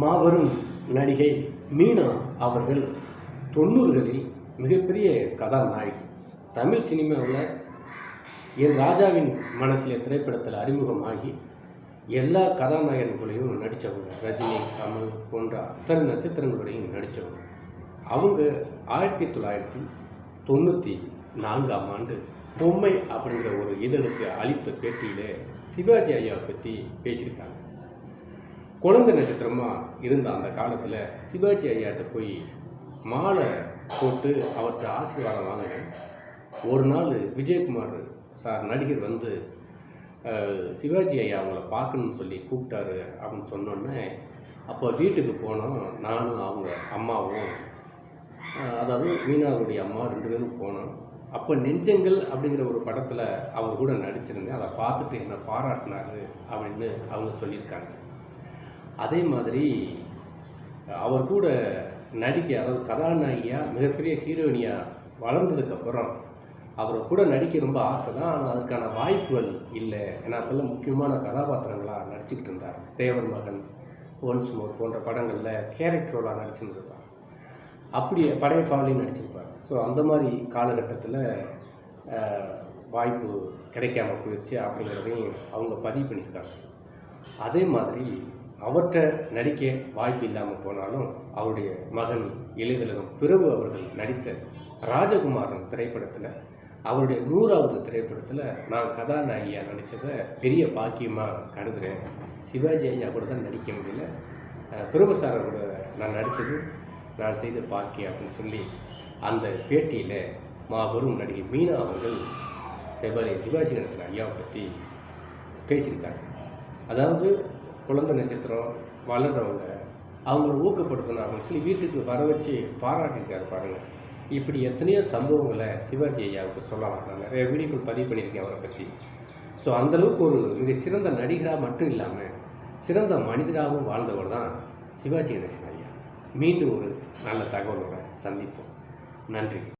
மாபெரும் நடிகை மீனா அவர்கள் தொண்ணூறுகளில் மிகப்பெரிய கதாநாயகி. தமிழ் சினிமாவில் என் ராஜாவின் மனசில் திரைப்படத்தில் அறிமுகமாகி எல்லா கதாநாயகர்களையும் நடித்தவங்க ரஜினி கமல் போன்ற அத்தனை நட்சத்திரங்களுடையும் நடித்தவங்க அவங்க ஆயிரத்தி தொள்ளாயிரத்தி தொண்ணூற்றி நான்காம் ஆண்டு பொம்மை அப்படிங்கிற ஒரு இதழுக்கு அளித்த பேட்டியில் சிவாஜி ஐயாவை பற்றி பேசியிருக்காங்க. குழந்தை நட்சத்திரமாக இருந்த அந்த காலத்தில் சிவாஜி ஐயாட்ட போய் மாலை போட்டு அவர்கிட்ட ஆசீர்வாதம் வாங்கினேன் ஒரு நாள் விஜயகுமார் சார் நடிகர் வந்து சிவாஜி ஐயா அவங்கள பார்க்கணும்னு சொல்லி கூப்பிட்டாரு அப்படின்னு சொன்னோன்னே அப்போ வீட்டுக்கு போனோம். நானும் அவங்க அம்மாவும் அதாவது மீனாவுடைய அம்மா ரெண்டு பேரும் போனோம். அப்போ நெஞ்சங்கள் அப்படிங்கிற ஒரு படத்தில் அவர் கூட நடிச்சிருந்தேன். அதை பார்த்துட்டு என்னை பாராட்டினாரு அப்படின்னு அவங்க சொல்லியிருக்காங்க. அதே மாதிரி அவர் கூட நடிக்க அதாவது கதாநாயகியாக மிகப்பெரிய ஹீரோயினியாக வளர்ந்ததுக்கப்புறம் அவரை கூட நடிக்க ரொம்ப ஆசை தான். ஆனால் அதுக்கான வாய்ப்புகள் இல்லை. ஏன்னா அப்போல்லாம் முக்கியமான கதாபாத்திரங்களாக நடிச்சுக்கிட்டு இருந்தார். தேவர் மகன் ஒன்ஸ் மோர் போன்ற படங்களில் கேரக்டரோட நடிச்சிருந்திருப்பார். அப்படி படையப்பாவிலையும் நடிச்சிருப்பார். ஸோ அந்த மாதிரி காலகட்டத்தில் வாய்ப்பு கிடைக்காம போயிடுச்சு அப்படிங்கிறதையும் அவங்க பதிவு பண்ணியிருக்காங்க. அதே மாதிரி அவற்றை நடிக்க வாய்ப்பு இல்லாமல் போனாலும் அவருடைய மகன் இளையதிலகம் பிரபு அவர்கள் நடித்த ராஜகுமாரன் திரைப்படத்தில் அவருடைய நூறாவது திரைப்படத்தில் நான் கதாநாயகியாக நடித்ததை பெரிய பாக்கியமாக கருதுகிறேன் சிவாஜி ஐயா கூட தான் நடிக்க முடியல. பிரபு சார் கூட நான் நடித்தது நான் செய்த பாக்கியம் அப்படின்னு சொல்லி அந்த பேட்டியில் மாபெரும் நடிகை மீனா அவர்கள் சிவாஜி சிவாஜி கணேசன் ஐயாவை பற்றி பேசியிருக்காங்க. அதாவது குழந்தை நட்சத்திரம் வளர்கிறவங்க அவங்கள ஊக்கப்படுத்தணும் அவங்க சொல்லி வீட்டுக்கு வர வச்சு பாராட்டிருக்காரு பாருங்கள் இப்படி எத்தனையோ சம்பவங்களை சிவாஜி ஐயாவுக்கு சொல்லலாம். நான் நிறைய வீடியோக்கள் பதிவு பண்ணியிருக்கேன் அவரை பற்றி ஸோ அந்தளவுக்கு ஒரு மிகச்சிறந்த நடிகராக மட்டும் இல்லாமல் சிறந்த மனிதராகவும் வாழ்ந்தவர் தான் சிவாஜி கணேசன் ஐயா. மீண்டும் ஒரு நல்ல தகவலோட சந்திப்போம். நன்றி.